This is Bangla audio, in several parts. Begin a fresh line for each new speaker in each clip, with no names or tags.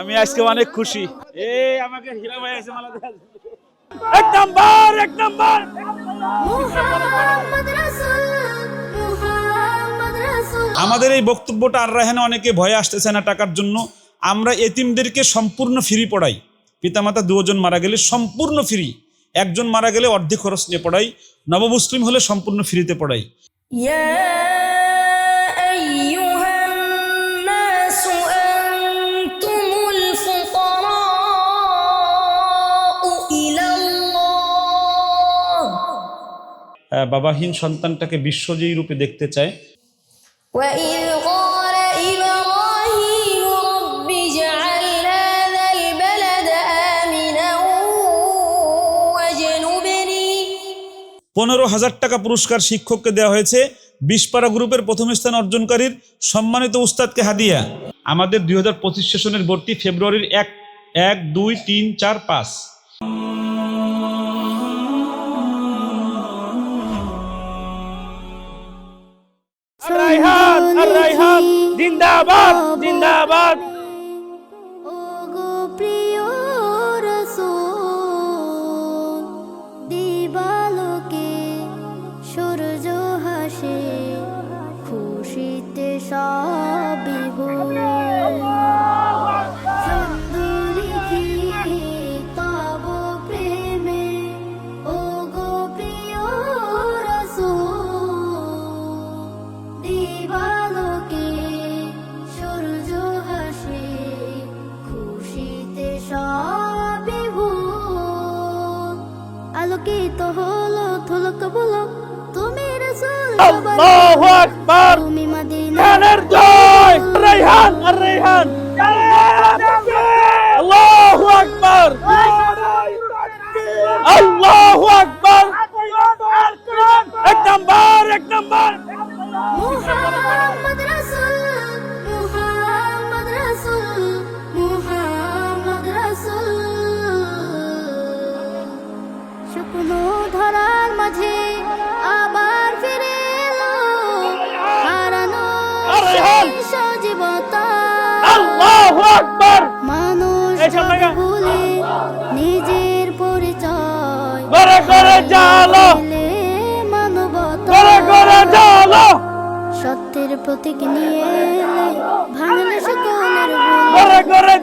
আমি আজকে অনেক খুশি। এই আমাকে হীরা ভাই আছে মালা এক নাম্বার এক নাম্বার। আমাদের এই বক্তব্যটা আর রাহেনে অনেকে ভয়ে আসতেছে না টাকার জন্য। আমরা এতিমদেরকে সম্পূর্ণ ফ্রি পড়াই। পিতামাতা দুজন মারা গেলে সম্পূর্ণ ফ্রি। একজন মারা গেলে অর্ধেক খরচ নিয়ে পড়াই। নবমুসলিম হলে সম্পূর্ণ ফ্রিতে পড়াই।
يا
বাবাহীন সন্তানটাকে বিশ্বজয়ী রূপে দেখতে চায়। পনেরো হাজার টাকা পুরস্কার শিক্ষককে দেওয়া হয়েছে বিশপাড়া গ্রুপের প্রথম স্থান অর্জনকারীর সম্মানিত উস্তাদকে হাদিয়া। আমাদের দুই হাজার পঁচিশ সেশনের ভর্তি ফেব্রুয়ারির এক এক দুই তিন চার পাঁচ। রাইহান আর রাইহান জিন্দাবাদ জিন্দাবাদ।
বলো তুমি রাসূল
আল্লাহু আকবার।
তুমি মদিনা
জয়। রাইহান আর রাইহান আল্লাহু আকবার। আল্লাহু আকবার। এক নাম্বার এক নাম্বার।
মুহাম্মদ রাসূল মুহাম্মদ রাসূল মুহাম্মদ রাসূল। শুকনো ধরার মাঝে আবার ফিরে এলো। হারানো সজীবতা। মানুষ ভুলে নিজের পরিচয় মানবতা। সত্যের প্রতীক নিয়ে এলে ভাঙলে সকলের
করে করে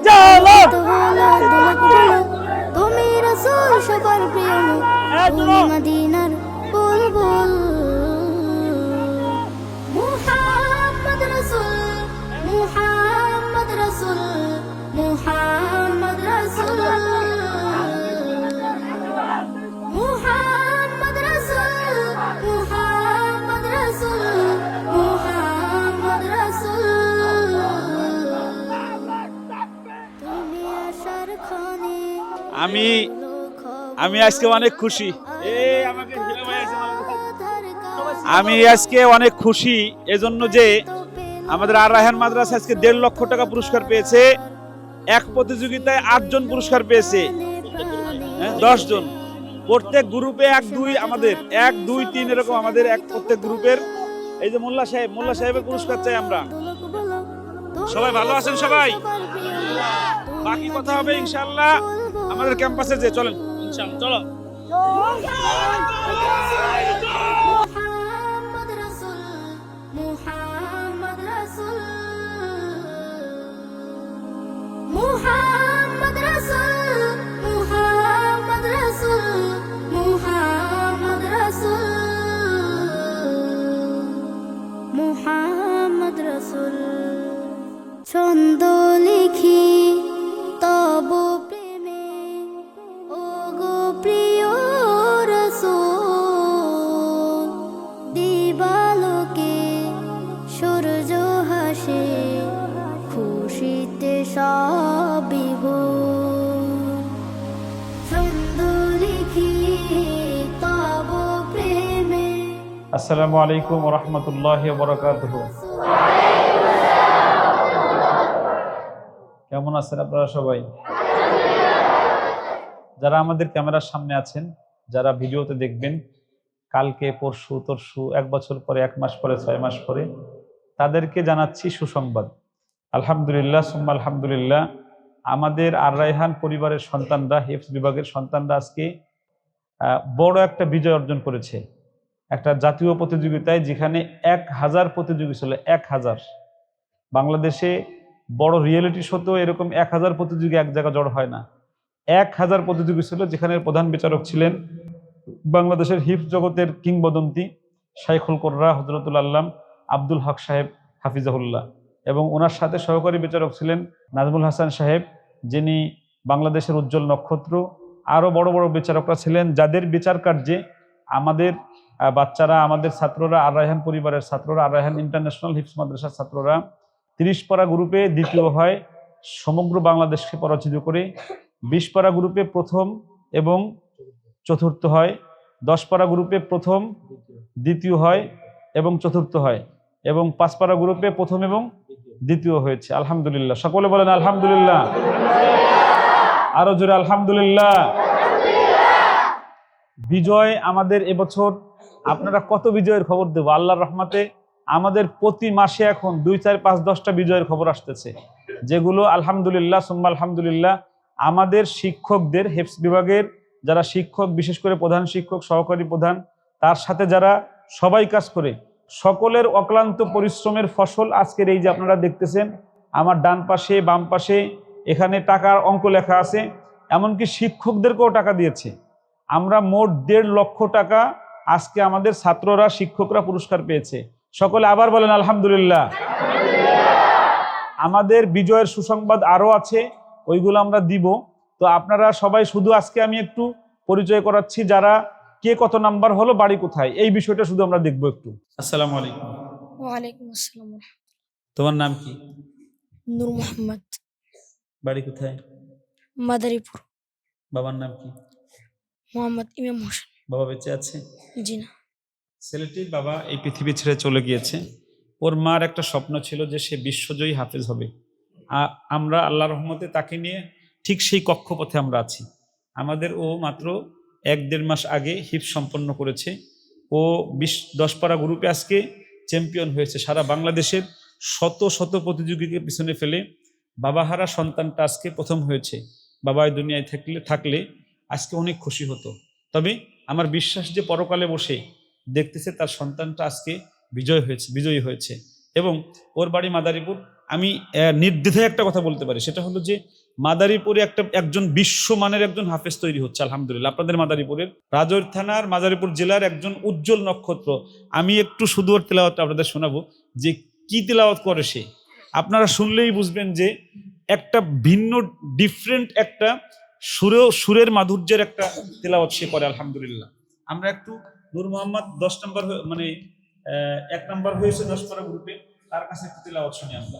রাসূল সবার প্রিয় তুমি মদিনার বুলবুল। মুহাম্মদ রাসূল মুহাম্মদ রাসূল মুহাম্মদ রাসূল। মুহাম্মদ রাসূল মুহাম্মদ রাসূল মুহাম্মদ রাসূল। তুমি আসার ক্ষণে
আমি আমি আজকে অনেক খুশি। আমি আজকে অনেক খুশি এজন্য যে আমাদের আর রায়হান মাদ্রাস আজকে দেড় লক্ষ টাকা পুরস্কার পেয়েছে। এক প্রতিযোগিতায় আটজন পুরস্কার পেয়েছে। হ্যাঁ, জন প্রত্যেক গ্রুপে এক দুই আমাদের এক দুই তিন এরকম আমাদের এক প্রত্যেক গ্রুপের। এই যে মোল্লা সাহেব মোল্লা সাহেবের পুরস্কার চাই আমরা। সবাই ভালো আছেন সবাই? বাকি কথা হবে ইনশাল্লাহ আমাদের ক্যাম্পাসে যে চলেন। ইনশাল্লাহ চলো
মুহাম্মদ
আসসালামু আলাইকুম রহমতুল্লাহ বরকাতুহ। কেমন আছেন আপনারা সবাই? যারা আমাদের ক্যামেরার সামনে আছেন, যারা ভিডিওতে দেখবেন, কালকে, পরশু, তরশু, এক বছর পরে, এক মাস পরে, ছয় মাস পরে, তাদেরকে জানাচ্ছি সুসংবাদ। আলহামদুলিল্লাহ, সুম্মা আলহামদুলিল্লাহ। আমাদের আর রায়হান পরিবারের সন্তানরা হেফস বিভাগের সন্তানরা আজকে বড় একটা বিজয় অর্জন করেছে। একটা জাতীয় প্রতিযোগিতায় যেখানে এক হাজার প্রতিযোগী ছিল, এক হাজার। বাংলাদেশে বড় রিয়েলিটি শোতেও এরকম এক হাজার প্রতিযোগী এক জায়গা জড় হয় না। এক হাজার প্রতিযোগী ছিল যেখানে প্রধান বিচারক ছিলেন বাংলাদেশের হিফ জগতের কিংবদন্তি শাইখুল কোর্রা, হজরতুল আল্লাম আব্দুল হক সাহেব হাফিজাহুল্লাহ। এবং ওনার সাথে সহকারী বিচারক ছিলেন নাজমুল হাসান সাহেব, যিনি বাংলাদেশের উজ্জ্বল নক্ষত্র। আরও বড় বড় বিচারকরা ছিলেন, যাদের বিচার কার্যে আমাদের বাচ্চারা, আমাদের ছাত্ররা, আর রায়হান পরিবারের ছাত্ররা, আর রায়হান ইন্টারন্যাশনাল হিফস মাদ্রাসার ছাত্ররা তিরিশ পারা গ্রুপে দ্বিতীয় হয়, সমগ্র বাংলাদেশকে পরাজিত করে। বিশ পারা গ্রুপে প্রথম এবং চতুর্থ হয় দশ পারা গ্রুপে প্রথম, দ্বিতীয় হয় এবং চতুর্থ হয় এবং পাঁচ পারা গ্রুপে প্রথম এবং দ্বিতীয় হয়েছে, আলহামদুলিল্লাহ। সকলে বলেন আলহামদুলিল্লাহ। আরও জোরে আলহামদুলিল্লাহ। বিজয় আমাদের এবছর, আপনারা কত বিজয়ের খবর দেবো? আল্লাহর রহমাতে আমাদের প্রতি মাসে এখন দুই, চার, পাঁচ, দশটা বিজয়ের খবর আসতেছে, যেগুলো আলহামদুলিল্লাহ, সুম্মা আলহামদুলিল্লাহ, আমাদের শিক্ষকদের, হেফস বিভাগের যারা শিক্ষক, বিশেষ করে প্রধান শিক্ষক, সহকারী প্রধান, তার সাথে যারা সবাই কাজ করে সকলের অক্লান্ত পরিশ্রমের ফসল আজকের এই যে আপনারা দেখতেছেন, আমার ডান পাশে, বাম পাশে এখানে টাকার অঙ্ক লেখা আছে, এমনকি শিক্ষকদেরকেও টাকা দিয়েছে। আমরা মোট দেড় লক্ষ টাকা আজকে আমাদের ছাত্ররা, শিক্ষকরা পুরস্কার পেয়েছে। সকলে আবার বলেন, আলহামদুলিল্লাহ। আমাদের বিজয়ের সুসংবাদ আরও আছে, ওইগুলো আমরা দিব। তো আপনারা সবাই শুধু আজকে আমি একটু পরিচয় করাচ্ছি, যারা কে কত নাম্বার হলো বাড়ি কোথায়? এই বিষয়টা শুধু আমরা দেখব একটু। আসসালামু আলাইকুম।
ওয়ালাইকুম আসসালাম
তোমার নাম কি?
নূর মোহাম্মদ।
বাড়ি কোথায়?
মাদারীপুর।
বাবার নাম কি?
মোহাম্মদ ইমাম হোসেন।
বাবা বেঁচে আছে?
জি না।
ছেলেটির বাবা এই পৃথিবী ছেড়ে চলে গিয়েছে। ওর মার একটা স্বপ্ন ছিল যে সে বিশ্বজয়ী হাফেজ হবে। আমরা আল্লাহ রহমতে তাকে নিয়ে ঠিক সেই কক্ষপথে আমরা আছি। আমাদের ও মাত্র এক দেড় মাস আগে হিপ সম্পন্ন করেছে। ও বিশ, দশ পারা গ্রুপে আজকে চ্যাম্পিয়ন হয়েছে। সারা বাংলাদেশের শত শত প্রতিযোগীকে পিছনে ফেলে বাবাহারা সন্তানটা আজকে প্রথম হয়েছে। বাবা এই দুনিয়ায় থাকলে থাকলে আজকে অনেক খুশি হতো। তবে আমার বিশ্বাস যে পরকালে বসে দেখতেছে তার সন্তানটা আজকে বিজয় হয়েছে, বিজয়ী হয়েছে। এবং ওর বাড়ি মাদারীপুর, আমি নির্দ্বিধায় একটা কথা বলতে পারি। সেটা হলো যে মাদারীপুরে একটা, একজন বিশ্বমানের একজন হাফেজ তৈরি হচ্ছে, আলহামদুলিল্লাহ। আপনাদের মাদারীপুরের রাজৈর থানার মাদারীপুর জেলার একজন উজ্জ্বল নক্ষত্র। আমি একটু শুধু ওর তেলাওয়াতটা আপনাদের শোনাবো, যে কি তেলাওয়াত করে সে? আপনারা শুনলেই বুঝবেন যে একটা ভিন্ন ডিফারেন্ট একটা সুরেও সুরের মাধুর্যের একটা তেলাওয়াত সে করে, আলহামদুলিল্লাহ। আমরা একটু নূর মোহাম্মদ দশ নম্বর মানে এক নম্বর হয়েছে দশ পারা গ্রুপে, তার কাছে একটু তেলাওয়াত শুনি আমরা।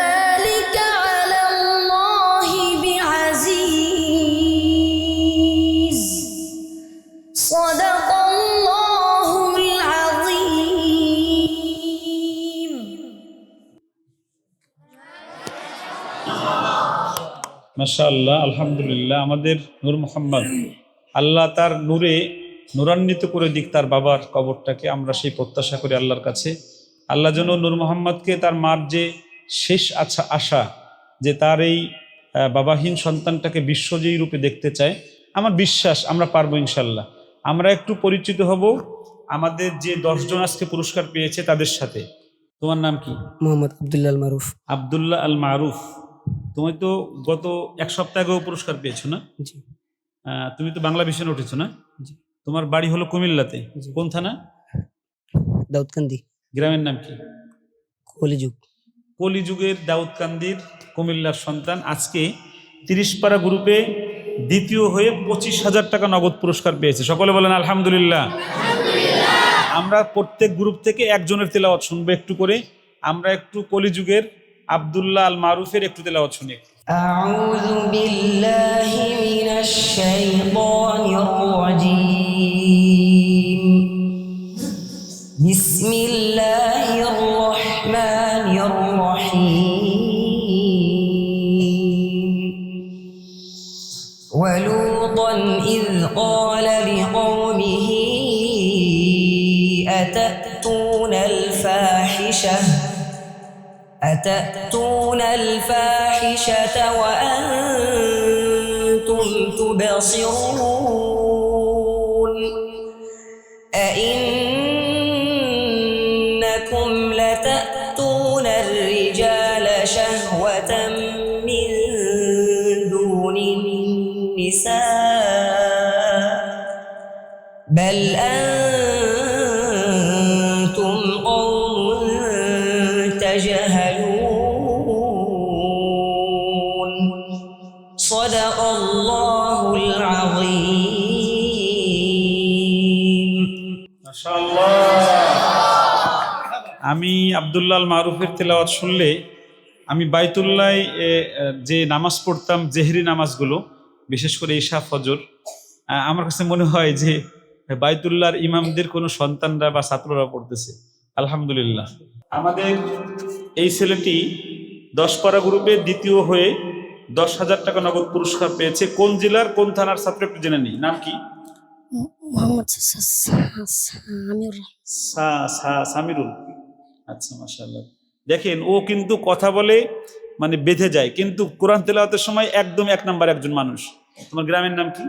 মাশাআল্লাহ আলহামদুলিল্লাহ আমাদের নূর মোহাম্মদ আল্লাহ তার নূরে নূরান্বিত করে দিক তার বাবার কবরটাকে আমরা সেই প্রত্যাশা করি আল্লাহর কাছে। আল্লাহ যেন নূর মোহাম্মদকে তার মার যে শেষ আশা আশা যে তার এই বাবাহীন সন্তানটাকে বিশ্বজয়ী রূপে দেখতে চায় আমার বিশ্বাস আমরা পারব ইনশাল্লাহ আমরা একটু পরিচিত হব আমাদের যে দশজন আজকে পুরস্কার পেয়েছে তাদের সাথে। তোমার নাম কি?
মোহাম্মদ আবদুল্লাল মারুফ।
আবদুল্লাহ আল মারুফ। তুমি তো গত এক সপ্তাহ আগেও পুরস্কার পেয়েছ না? তুমি তো বাংলা ভিশনে উঠেছো না?
জি।
তোমার বাড়ি হলো কুমিল্লাতে। কোন থানা?
দাউদকান্দি।
গ্রামের নাম কি?
কলিযুগ।
কলিযুগের দাউদকান্দির কুমিল্লার সন্তান আজকে তিরিশ পারা গ্রুপে দ্বিতীয় হয়ে পঁচিশ হাজার টাকা নগদ পুরস্কার পেয়েছে। সকলে বলেন আলহামদুলিল্লাহ। আমরা প্রত্যেক গ্রুপ থেকে একজনের তেলাওয়াত শুনব একটু করে। আমরা একটু কলিযুগের আবদুল্লাহ আল মারুফের একটু তেলাওয়াত শুনি
أعوذ بالله من الشيطان الرجيم بسم الله الرحمن الرحيم ولوطا إذ قال لقومه أتأتون الفاحشة أتأتون الفاحشة وأنتم تبصرون؟
আল মারুফের তেলাওয়াত শুনলে আমি বাইতুল্লাহ যে নামাজ পড়তাম জেহরি নামাজগুলো বিশেষ করে ঈশা ফজর আমার কাছে মনে হয় যে বাইতুল্লাহর ইমামদের কোনো সন্তানরা বা ছাত্ররা পড়তেছে। আলহামদুলিল্লাহ। আমাদের এই ছেলেটি দশ পারা গ্রুপে দ্বিতীয় হয়ে দশ হাজার টাকা নগদ পুরস্কার পেয়েছে। কোন জেলার কোন থানার ছাত্র একটু জেনে নিই। নাম কি?
মোহাম্মদ
সামিরুল। আচ্ছা মাশাআল্লাহ। দেখেন ও কিন্তু কথা বলে মানে বেঁধে যায়। কিন্তু কোরআন তেলাওয়াতের সময় একদম এক নাম্বার একজন মানুষ। তোমার গ্রামের নাম কি?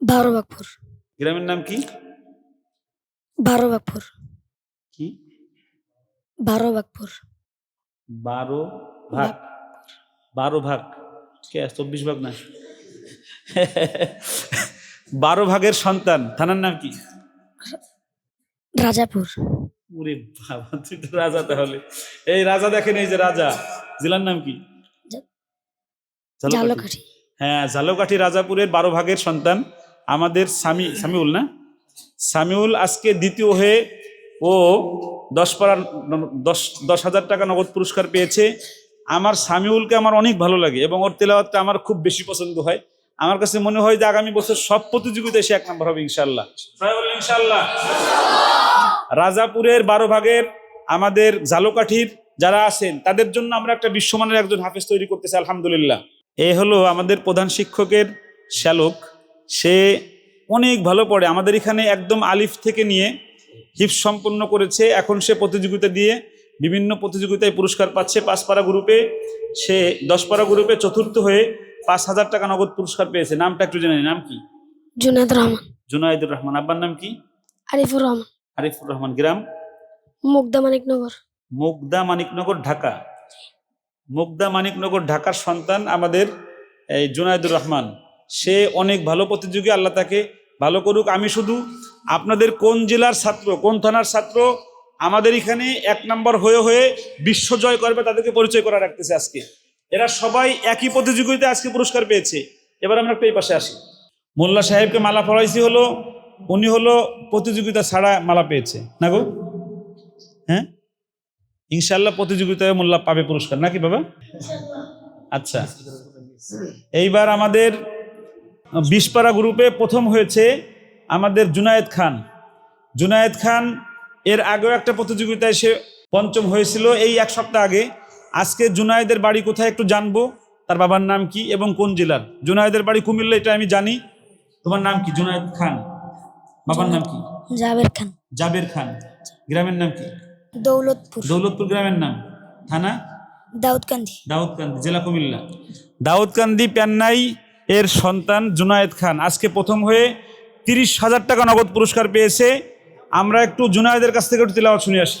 বারো বাগপুর
গ্রামের নাম কি?
বারো বাগপুর
কি?
বারো বাগপুর
বারো ভাগ। বারো ভাগ। কে? চব্বিশ ভাগ না? বারো ভাগের সন্তান। থানার নাম কি?
রাজাপুর।
ওরে বাবা তুই তো রাজা তাহলে। এই রাজা দেখেন এই যে রাজা। জেলার নাম কি? ঝালকাঠি। হ্যাঁ ঝালকাঠি রাজাপুরের বারো ভাগের সন্তান। আমাদের সামি সামিউল না? সামিউল আজকে দ্বিতীয় হয়ে ও দশ পাড়ার দশ দশ হাজার টাকা নগদ পুরস্কার পেয়েছে। আমার সামিউলকে আমার অনেক ভালো লাগে এবং ওর তেলাওয়াতটা আমার খুব বেশি পছন্দ হয়। আমার কাছে মনে হয় যে আগামী বছর সব প্রতিযোগিতায় সে এক নম্বর হবে ইনশাল্লাহ ইনশাল্লাহ রাজাপুরের বারো ভাগের আমাদের ঝালকাঠির যারা আছেন, তাদের জন্য আমরা একটা বিশ্বমানের একজন হাফেজ তৈরি করতেছি, আলহামদুলিল্লাহ। এ হলো আমাদের প্রধান শিক্ষকের শ্যালক। সে অনেক ভালো পড়ে, আমাদের এখানে একদম আলিফ থেকে নিয়ে হিফ সম্পন্ন করেছে। এখন সে প্রতিযোগিতা দিয়ে বিভিন্ন প্রতিযোগিতায় পুরস্কার পাচ্ছে পাঁচপাড়া গ্রুপে। সে দশপাড়া গ্রুপে চতুর্থ হয়ে পাঁচ হাজার টাকা নগদ পুরস্কার পেয়েছে। নামটা একটু জেনে। নাম কি?
জুনাদ রহমান।
জুনাইদুর রহমান। আব্বার নাম কি?
আরিফুর রহমান।
আরিফুর রহমান গ্রাম?
মুগদা মানিকনগর।
মুগদা মানিকনগর ঢাকা। মুগদা মানিকনগর ঢাকার সন্তান আমাদের এই জুনায়দুর রহমান। সে অনেক ভালো প্রতিযোগী আল্লাহ তাকে ভালো করুক। আমি শুধু আপনাদের কোন জেলার ছাত্র কোন থানার ছাত্র আমাদের এখানে এক নম্বর হয়ে হয়ে বিশ্ব জয় করবে তাদেরকে পরিচয় করা রাখতেছে আজকে। এরা সবাই একই প্রতিযোগিতায় আজকে পুরস্কার পেয়েছে। এবার আমরা একটু এই পাশে আসি। মোল্লা সাহেবকে মালা পড়াইছি হলো, উনি হলো প্রতিযোগিতা ছাড়া মালা পেয়েছে। না গো? হ্যাঁ? ইনশাল্লাহ প্রতিযোগিতায় মোল্লা পাবে পুরস্কার। নাকি বাবা? আচ্ছা। এইবার আমাদের বিশপাড়া গ্রুপে প্রথম হয়েছে আমাদের জুনায়েদ খান। জুনায়েদ খান এর আগেও একটা প্রতিযোগিতায় সে পঞ্চম হয়েছিল এই এক সপ্তাহ আগে। আজকে জুনায়েদের বাড়ি কোথায় একটু জানব। তার বাবার নাম কি এবং কোন জেলার? জুনায়েদের বাড়ি কুমিল্লা এটা আমি জানি। তোমার নাম কি? জুনায়েদ খান। বাবার নাম কি?
জাবের খান।
জাবের খান। গ্রামের নাম কি?
দৌলতপুর।
দৌলতপুর গ্রামের নাম। থানা?
দাউদকান্দি।
দাউদকান্দি জেলা কুমিল্লা। দাউদকান্দি প্যান্নাই এর সন্তান জুনায়েদ খান। আজকে প্রথম হয়ে তিরিশ হাজার টাকা নগদ পুরস্কার পেয়েছে। আমরা একটু জুনায়েদের কাছ থেকে একটু তেলাওয়াত শুনে আসি।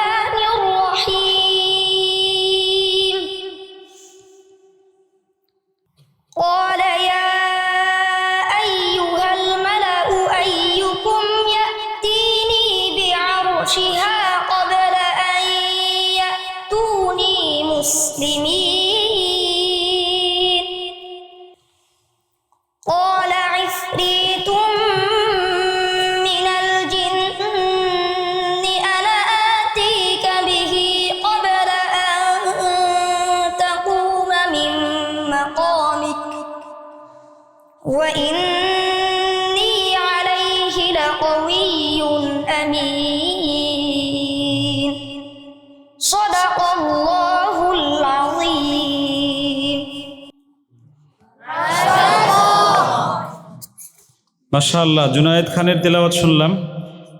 মাশাআল্লাহ জুনায়েদ খানের তেলাওয়াত শুনলাম।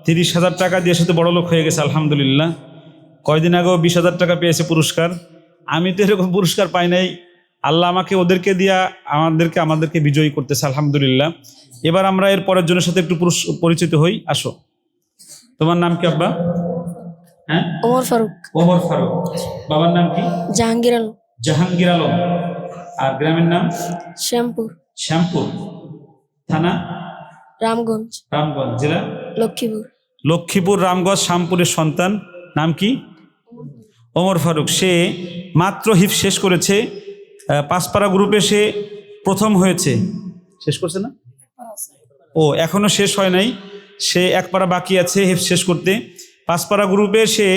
তিরিশ হাজার টাকা দিয়ে সাথে বড় লোক হয়ে গেছে আলহামদুলিল্লাহ। কয়দিন আগেও বিশ হাজার টাকা পেয়েছে পুরস্কার। আমি তো এরকম পুরস্কার পাই নাই। আল্লাহ আমাকে ওদেরকে দিয়া আমাদেরকে আমাদেরকে বিজয়ী করতেছে আলহামদুলিল্লাহ। এবার আমরা এর পরের জনের সাথে একটু পরিচিত হই। আসো। তোমার নাম কি আব্বা? হ্যাঁ?
ওমর ফারুক।
ওমর ফারুক। বাবার নাম কি?
জাহাঙ্গীর আলম।
জাহাঙ্গীর আলম। আর গ্রামের নাম?
শ্যামপুর।
শ্যামপুর। থানা?
রামগঞ্জ।
রামগঞ্জ জেলা?
লক্ষ্মীপুর।
লক্ষ্মীপুর রামগঞ্জ শ্যামপুরের সন্তান। নাম কি? ওমর ফারুক। সে মাত্র হিফ শেষ করেছে পাঁচপাড়া গ্রুপে সে প্রথম হয়েছে। শেষ করছে না? ও এখনও শেষ হয় নাই। সে এক পাড়া বাকি আছে হিফ শেষ করতে। পাঁচপাড়া গ্রুপে সে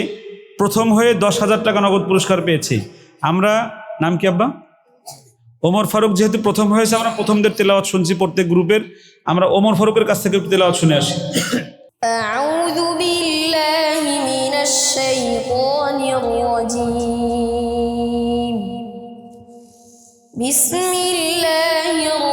প্রথম হয়ে দশ হাজার টাকা নগদ পুরস্কার পেয়েছে। আমরা নাম কি আব্বা? ওমর ফারুক যেহেতু প্রথম হয়েছে আমরা প্রথমদের তেলাওয়াত শুনছি প্রত্যেক গ্রুপের আমরা ওমর ফারুকের কাছ থেকে একটু তেলাওয়াত শুনে আসি
أعوذ بالله من الشيطان الرجيم بسم الله الرحمن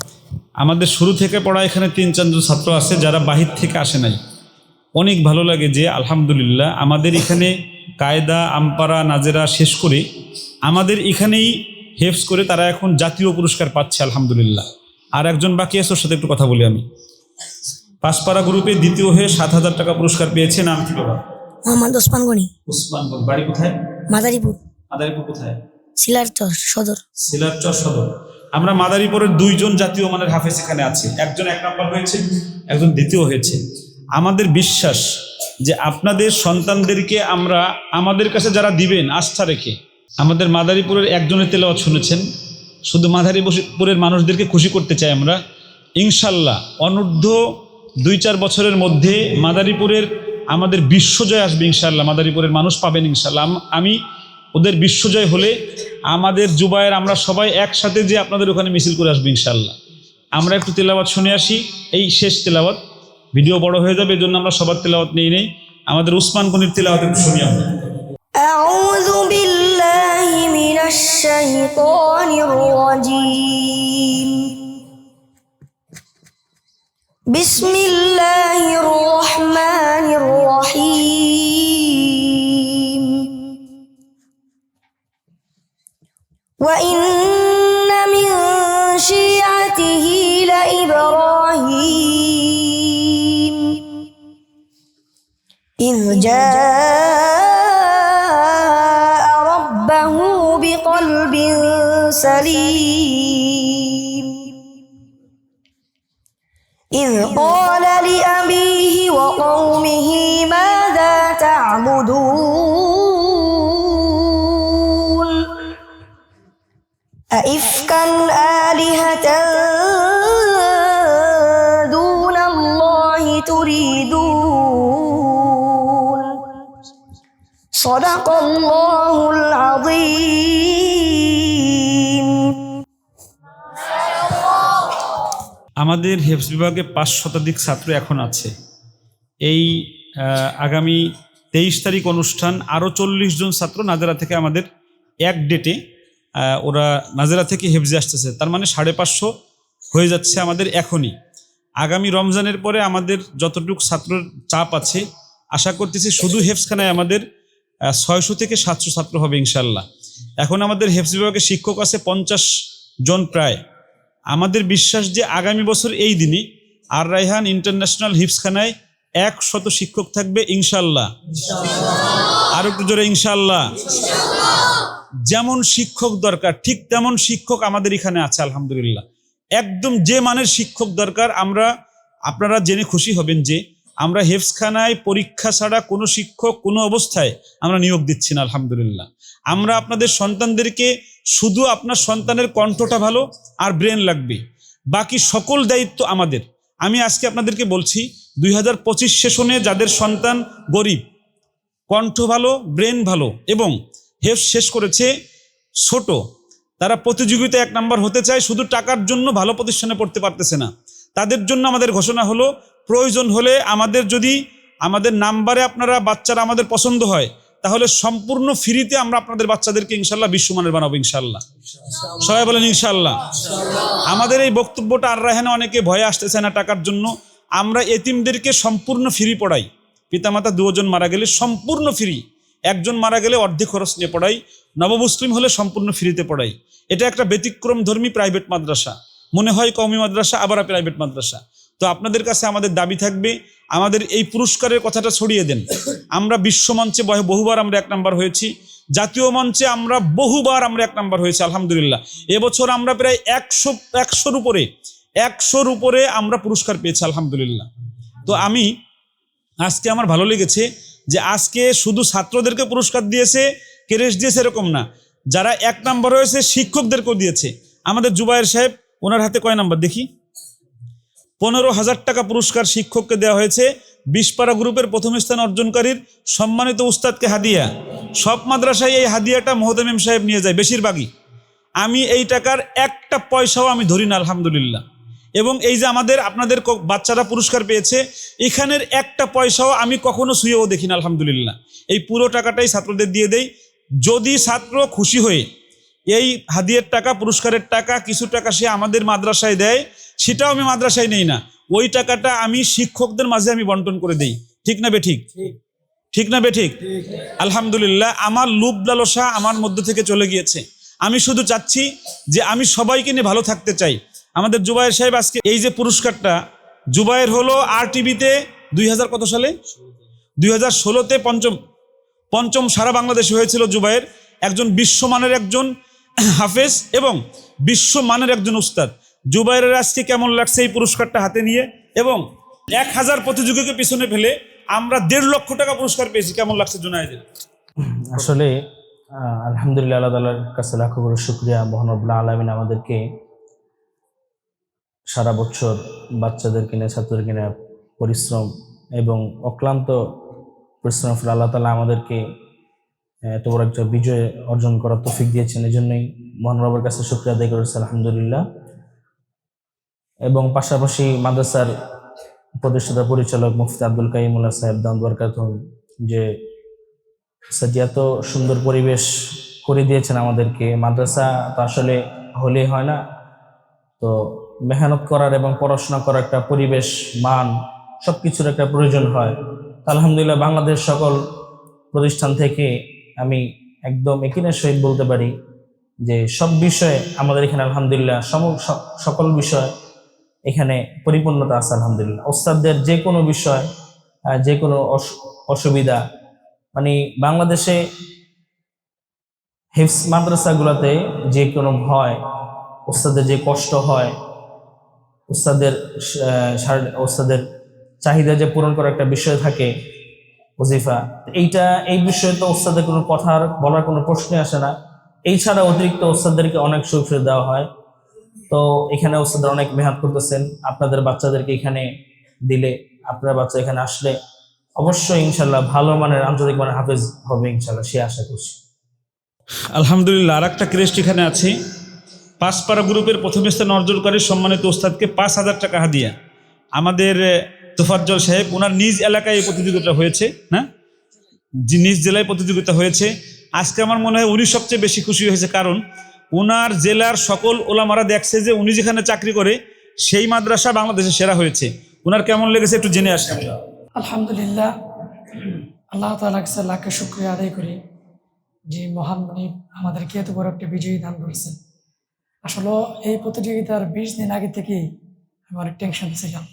আমাদের শুরু থেকে পড়া এখানে তিন চারজন ছাত্র আছে যারা বাহির থেকে আসে নাই। অনেক ভালো লাগে যে আলহামদুলিল্লাহ আমাদের এখানে কায়দা আমপারা নাজেরা শেষ করে আমাদের এখানেই হেফস করে তারা এখন জাতীয় পুরস্কার পাচ্ছে আলহামদুলিল্লাহ। আর একজন বাকি আছে ওর সাথে একটু কথা বলি আমি। পাঁচপাড়া গ্রুপে দ্বিতীয় হয়ে সাত হাজার টাকা পুরস্কার পেয়েছে নাম কি বাবা?
মোহাম্মদ ওসমান গনি।
উসমান বাড়ি কোথায়?
মাদারীপুর।
আদারিপুর কোথায়?
শিলারচর সদর।
সিলারচর সদর। আমরা মাদারীপুরের দুইজন জাতীয় মানের হাফেজ এখানে আছে। একজন এক নম্বর হয়েছে, একজন দ্বিতীয় হয়েছে। আমাদের বিশ্বাস যে আপনাদের সন্তানদেরকে আমরা আমাদের কাছে যারা দিবেন আস্থা রেখে, আমাদের মাদারীপুরের একজনের তেলাওয়াত শুনেছেন, শুধু মাদারীপুরের মানুষদেরকে খুশি করতে চাই আমরা। ইনশাল্লাহ অনূর্ধ্ব দুই চার বছরের মধ্যে মাদারীপুরের আমাদের বিশ্বজয় আসবে ইনশাল্লাহ, মাদারীপুরের মানুষ পাবেন ইনশাল্লাহ। আমি ওদের বিশ্বজয় হলে আমাদের জুবায়ের আমরা সবাই একসাথে যে আপনাদের ওখানে মিছিল করে আসবো ইনশাল্লাহ আমরা একটু তেলাওয়াত শুনে আসি এই শেষ তেলাওয়াত ভিডিও বড় হয়ে যাবে এই জন্য আমরা সবার তেলাওয়াত নেই নেই আমাদের উসমান গনির তেলাওয়াত একটু শুনি আমরা
أعوذ بالله من الشيطان الرجيم بسم الله الرحمن الرحيم وإن من شيعته لإبراهيم إذ جاء ربه بقلب سليم أئفكا آلهة دون الله تريدون صدق الله العظيم
আমাদের হেফস বিভাগে পাঁচ শতাধিক ছাত্র এখন আছে এই আহ, আগামী তেইশ তারিখ অনুষ্ঠান আরও চল্লিশ জন ছাত্র নাজেরা থেকে আমাদের এক ডেটে আহ, ওরা নাজেরা থেকে হেফজে আসতেছে। তার মানে সাড়ে পাঁচশো হয়ে যাচ্ছে আমাদের এখনই। আগামী রমজানের পরে আমাদের যতটুকু ছাত্রর চাপ আছে আশা করতেছি শুধু হেফসখানায় আমাদের ছয়শো থেকে সাতশো ছাত্র হবে ইনশাল্লাহ এখন আমাদের হেফস বিভাগের শিক্ষক আছে পঞ্চাশ জন প্রায়। আমাদের বিশ্বাস যে আগামী বছর এই দিনই আর রাইহান ইন্টারন্যাশনাল হিপসখানায় এক শত শিক্ষক থাকবে ইনশাল্লাহ আর একটু জোরে ইনশাল্লাহ যেমন শিক্ষক দরকার, ঠিক তেমন শিক্ষক আমাদের এখানে আছে, আলহামদুলিল্লাহ। একদম যে মানের শিক্ষক দরকার, আমরা, আপনারা জেনে খুশি হবেন যে আমরা হেফসখানায় পরীক্ষা ছাড়া কোনো শিক্ষক কোনো অবস্থায় আমরা নিয়োগ দিচ্ছি না, আলহামদুলিল্লাহ। আমরা আপনাদের সন্তানদেরকে শুধু আপনার সন্তানের কণ্ঠটা ভালো আর ব্রেন লাগবে। বাকি সকল দায়িত্ব আমাদের। আমি আজকে আপনাদেরকে বলছি, দুই হাজার পঁচিশ সেশনে যাদের সন্তান গরিব, কণ্ঠ ভালো, ব্রেন ভালো এবং হেফ শেষ করেছে ছোট তারা প্রতিযোগিতায় এক নাম্বার হতে চায়, শুধু টাকার জন্য ভালো প্রতিষ্ঠানে পড়তে পারতেছে না। তাদের জন্য আমাদের ঘোষণা হলো, প্রয়োজন হলে আমাদের যদি আমাদের নাম্বারে আপনারা বাচ্চারা আমাদের পছন্দ হয়, তাহলে সম্পূর্ণ ফ্রিতে আমরা আপনাদের বাচ্চাদেরকে ইনশাল্লাহ বিশ্বমানের বানাবো ইনশাল্লাহ। সবাই বলেন ইনশাল্লাহ। আমাদের এই বক্তব্যটা আর রাহেনে অনেকে ভয়ে আসতেছে না টাকার জন্য। আমরা এতিমদেরকে সম্পূর্ণ ফ্রি পড়াই। পিতামাতা দুজন মারা গেলে সম্পূর্ণ ফ্রি। একজন মারা গেলে অর্ধেক খরচ নিয়ে পড়াই, নবমুসলিম হলে সম্পূর্ণ ফ্রিতে পড়াই। এটা একটা ব্যতিক্রম ধর্মী প্রাইভেট মাদ্রাসা। মনে হয় কওমি মাদ্রাসা আবার প্রাইভেট মাদ্রাসা। তো আপনাদের কাছে আমাদের দাবি থাকবে, আমাদের এই পুরস্কারের কথাটা ছড়িয়ে দেন। আমরা বিশ্ব মঞ্চে বহু- বহুবার আমরা এক নাম্বার হয়েছি, জাতীয় মঞ্চে আমরা বহুবার আমরা এক নাম্বার হয়েছি, আলহামদুলিল্লাহ। এবছর আমরা প্রায় একশো, একশোর উপরে একশোর উপরে আমরা পুরস্কার পেয়েছি, আলহামদুলিল্লাহ। তো আমি, আজকে আমার ভালো লেগেছে যে আজকে শুধু ছাত্রদেরকে পুরস্কার দিয়েছে কেরেশ দিয়েছে এরকম না। যারা এক নাম্বার হয়েছে, শিক্ষকদেরকেও দিয়েছে। আমাদের জুবায়ের সাহেব, ওনার হাতে কয় নাম্বার দেখি? পনেরো হাজার টাকা পুরস্কার শিক্ষককে দেওয়া হয়েছে, বিশপাড়া গ্রুপের প্রথম স্থান অর্জনকারীর সম্মানিত উস্তাদকে হাদিয়া। সব মাদ্রাসায় এই হাদিয়াটা মোহতামিম সাহেব নিয়ে যায়, বেশিরভাগই। আমি এই টাকার একটা পয়সাও আমি ধরি না, আলহামদুলিল্লাহ। এবং এই যে আমাদের আপনাদের বাচ্চারা পুরস্কার পেয়েছে এখানের একটা পয়সাও আমি কখনো শুয়েও দেখি না আলহামদুলিল্লাহ। এই পুরো টাকাটাই ছাত্রদের দিয়ে দেই। যদি ছাত্র খুশি হয়ে এই হাদিয়ের টাকা পুরস্কারের টাকা কিছু টাকা সে আমাদের মাদ্রাসায় দেয় সেটাও আমি মাদ্রাসায় নেই না। ওই টাকাটা আমি শিক্ষকদের মাঝে আমি বন্টন করে দেই। ঠিক না বে ঠিক? ঠিক। না বে ঠিক। আলহামদুলিল্লাহ আমার লুপ লালসা আমার মধ্যে থেকে চলে গিয়েছে। আমি শুধু চাচ্ছি যে আমি সবাইকে নিয়ে ভালো থাকতে চাই। আমাদের জুবায়ের সাহেব আজকে এই যে পুরস্কারটা, জুবায়ের হলো আর টিভিতে দুই হাজার কত সালে? দুই হাজার ষোলোতে পঞ্চম পঞ্চম সারা বাংলাদেশে হয়েছিল জুবায়ের একজন বিশ্বমানের একজন হাফেজ এবং বিশ্বমানের একজন উস্তাদ। জুবাইরের আজকে কেমন লাগছে এই পুরস্কারটা হাতে নিয়ে? এবং এক হাজার প্রতিযোগীকে পিছনে ফেলে আমরা দেড় লক্ষ টাকা পুরস্কার পেয়েছি। কেমন লাগছে জুনায়েদের?
আসলে আলহামদুলিল্লাহ, আল্লাহ তালার কাছে লাখো করে শুক্রিয়া মহানবুল্লাহ আলমিন আমাদেরকে সারা বছর বাচ্চাদেরকে নিয়ে ছাত্রদেরকে নিয়ে পরিশ্রম এবং অক্লান্ত পরিশ্রম ফলে আল্লাহ তালা আমাদেরকে এত বড় একটা বিজয় অর্জন করার তৌফিক দিয়েছেন। এই জন্যই মহানরবের কাছে শুক্রিয়া আদায় করেছে, আলহামদুলিল্লাহ। এবং পাশাপাশি মাদ্রাসার প্রতিষ্ঠাতা পরিচালক মুফতি আব্দুল কাইমুল্লাহ সাহেব দাম বরকাত যে এত সুন্দর পরিবেশ করে দিয়েছেন আমাদেরকে। মাদ্রাসা তো আসলে হলেই হয় না। তো মেহনত করার এবং পড়াশোনা করার একটা পরিবেশ, মান সব কিছুর একটা প্রয়োজন হয়। আলহামদুলিল্লাহ বাংলাদেশ সকল প্রতিষ্ঠান থেকে আমি একদম একিনের সহিত বলতে পারি যে সব বিষয়ে আমাদের এখানে আলহামদুলিল্লাহ সম সকল বিষয় এখানে পরিপূর্ণতা আছে আলহামদুলিল্লাহ। ওস্তাদদের যে কোনো বিষয় যে কোনো অস- অসুবিধা মানে বাংলাদেশে হিফস মাদ্রাসাগুলোতে যে কোনো হয় ওস্তাদের যে কষ্ট হয় ওস্তাদের ওস্তাদের চাহিদা যে পূরণ করার একটা বিষয় থাকে ওজিফা, এইটা, এই বিষয়ে তো ওস্তাদের কোনো কথা বলার কোনো প্রশ্নই আসে না। এই ছাড়া অতিরিক্ত ওস্তাদদেরকে অনেক সুযোগ সুবিধা দেওয়া হয়। তো এখানে ওস্তাদের অনেক মেহনত করতেছেন। আপনাদের বাচ্চাদেরকে এখানে দিলে, আপনার বাচ্চা এখানে আসলে অবশ্যই ইনশাল্লাহ ভালো মানের আন্তর্জাতিক মানের হাফেজ হবে ইনশাল্লাহ, সে আশা করছি।
আলহামদুলিল্লাহ আর একটা ক্রেস্ট এখানে আছে। পাঁচপাড়া গ্রুপের প্রথম স্থান অর্জনকারী সম্মানিত ওস্তাদকে পাঁচ হাজার টাকা হাদিয়া। আমাদের তোফাজ্জল সাহেব ওনার নিজ এলাকায় এই প্রতিযোগিতা হয়েছে জি, নিজ জেলায় প্রতিযোগিতা হয়েছে। আজকে আমার মনে হয় উনি সবচেয়ে বেশি খুশি হয়েছে কারণ ওনার জেলার সকল ওলামারা দেখছে যে উনি যেখানে চাকরি করে, সেই মাদ্রাসা বাংলাদেশে সেরা হয়েছে। ওনার কেমন লেগেছে একটু জেনে আসি আমরা।
আলহামদুলিল্লাহ। আল্লাহ তালা শুক্রিয়া আদায় করি যে মহান আমাদেরকে এত বড় একটা বিজয়ী দান করেছেন। আসলে এই প্রতিযোগিতার বিশ দিন আগে থেকেই আমার টেনশন ছিলাম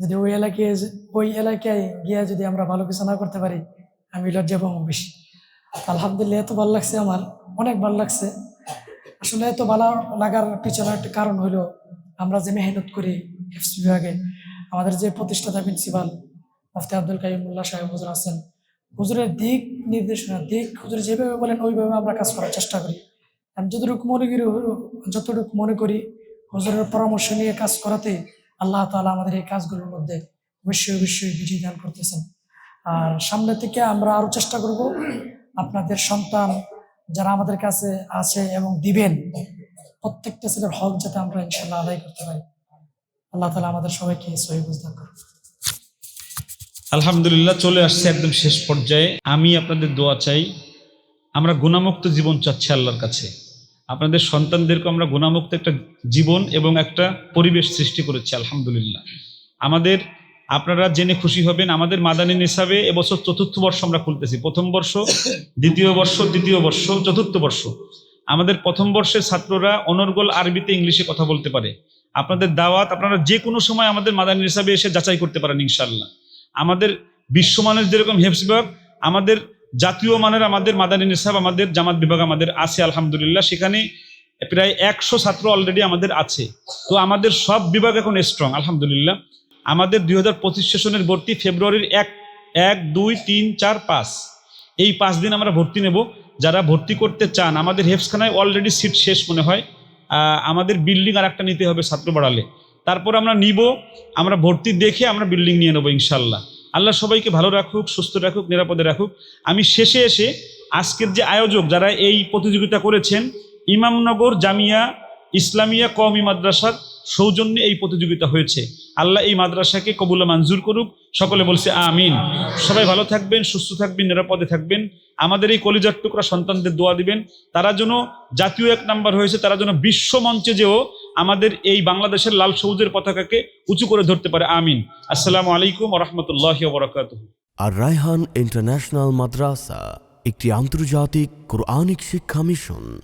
যদি ওই এলাকায় ওই এলাকায় গিয়ে যদি আমরা ভালো কিছু না করতে পারি, আমি লজ্জা পাবো বেশি। আলহামদুলিল্লাহ এত ভালো লাগছে আমার, অনেক ভালো লাগছে। আসলে এত ভালো লাগার পিছনে একটা কারণ হলো, আমরা যে মেহনত করি এফসি বিভাগে, আমাদের যে প্রতিষ্ঠাতা প্রিন্সিপাল মুফতি আব্দুল কাইমুল্লাহ সাহেব হুজুর আছেন, হুজুরের দিক নির্দেশনা, দিক হুজুর যেভাবে বলেন, ওইভাবে আমরা কাজ করার চেষ্টা করি। আমি যতটুকু মনে করি যতটুকু মনে করি হুজুরের পরামর্শ নিয়ে কাজ করাতে আল্লাহ তাআলা আমাদের এই কাজগুলোর মধ্যে অবশ্যই অবশ্যই বিজয় দান করতেছেন। আর সামনে থেকে আমরা আরও চেষ্টা করব আপনাদের সন্তান যারা আমাদের কাছে আছে এবং দিবেন, প্রত্যেকটা ছেলের হক যাতে আমরা ইনশাল্লাহ আদায় করতে পারি। আল্লাহ তালা আমাদের সবাইকে সহি বুঝদান করুন
আলহামদুলিল্লাহ, চলে আসছে একদম শেষ পর্যায়ে। আমি আপনাদের দোয়া চাই। আমরা গুণামুক্ত জীবন চাচ্ছি আল্লাহর কাছে। আপনাদের সন্তানদেরকে আমরা গুণামুক্ত একটা জীবন এবং একটা পরিবেশ সৃষ্টি করেছি, আলহামদুলিল্লাহ। আমাদের, আপনারা জেনে খুশি হবেন, আমাদের মাদানী নিসাবে এবছর চতুর্থ বর্ষ আমরা খুলতেছি। প্রথম বর্ষ, দ্বিতীয় বর্ষ দ্বিতীয় বর্ষ, চতুর্থ বর্ষ। আমাদের প্রথম বর্ষের ছাত্ররা অনর্গল আরবিতে ইংলিশে কথা বলতে পারে। আপনাদের দাওয়াত, আপনারা যে কোনো সময় আমাদের মাদানী নিসাবে এসে যাচাই করতে পারেন ইনশাল্লাহ আমাদের বিশ্বমানের যেরকম হেফস আমাদের জাতীয় মানের আমাদের মাদানী নিসাব, আমাদের জামাত বিভাগ আমাদের আছে, আলহামদুলিল্লাহ। সেখানে প্রায় একশো ছাত্র অলরেডি আমাদের আছে। তো আমাদের সব বিভাগ এখন স্ট্রং আলহামদুলিল্লাহ। আমাদের দুই হাজার পঁচিশ সেশনের ভর্তি ফেব্রুয়ারির এক এক, দুই, তিন, চার, পাঁচ। এই পাঁচ দিন আমরা ভর্তি নেব। যারা ভর্তি করতে চান, আমাদের হেফসখানায় অলরেডি সিট শেষ মনে হয়। আমাদের বিল্ডিং আর একটা নিতে হবে ছাত্র বাড়ালে। তারপর আমরা নিব, আমরা ভর্তি দেখে আমরা বিল্ডিং নিয়ে নেব ইনশাল্লাহ। আল্লাহ সবাইকে ভালো রাখুক, সুস্থ রাখুক, নিরাপদে রাখুক। আমি শেষে এসে আজকের যে আয়োজক যারা এই প্রতিযোগিতা করেছেন, ইমামনগর জামিয়া ইসলামিয়া কওমি মাদ্রাসার সৌজন্যে এই প্রতিযোগিতা হয়েছে। আল্লাহ এই মাদ্রাসাকে কবুল্লা মঞ্জুর করুক। সকলে বলছে আমিন। সবাই ভালো থাকবেন, সুস্থ থাকবেন, নিরাপদে থাকবেন। আমাদের এই কলিজার টুকরা সন্তানদের দোয়া দিবেন। তারা যেন জাতীয় এক নাম্বার হয়েছে, তারা যেন বিশ্ব মঞ্চে যেও আমাদের এই বাংলাদেশের লাল সবুজের পতাকাকে উঁচু করে ধরতে পারে। আমিন। আসসালাম আলাইকুম রহমতুল্লাহ বরাকাত
আর রায়হান ইন্টারন্যাশনাল মাদ্রাসা, একটি আন্তর্জাতিক কোরআনিক শিক্ষা মিশন।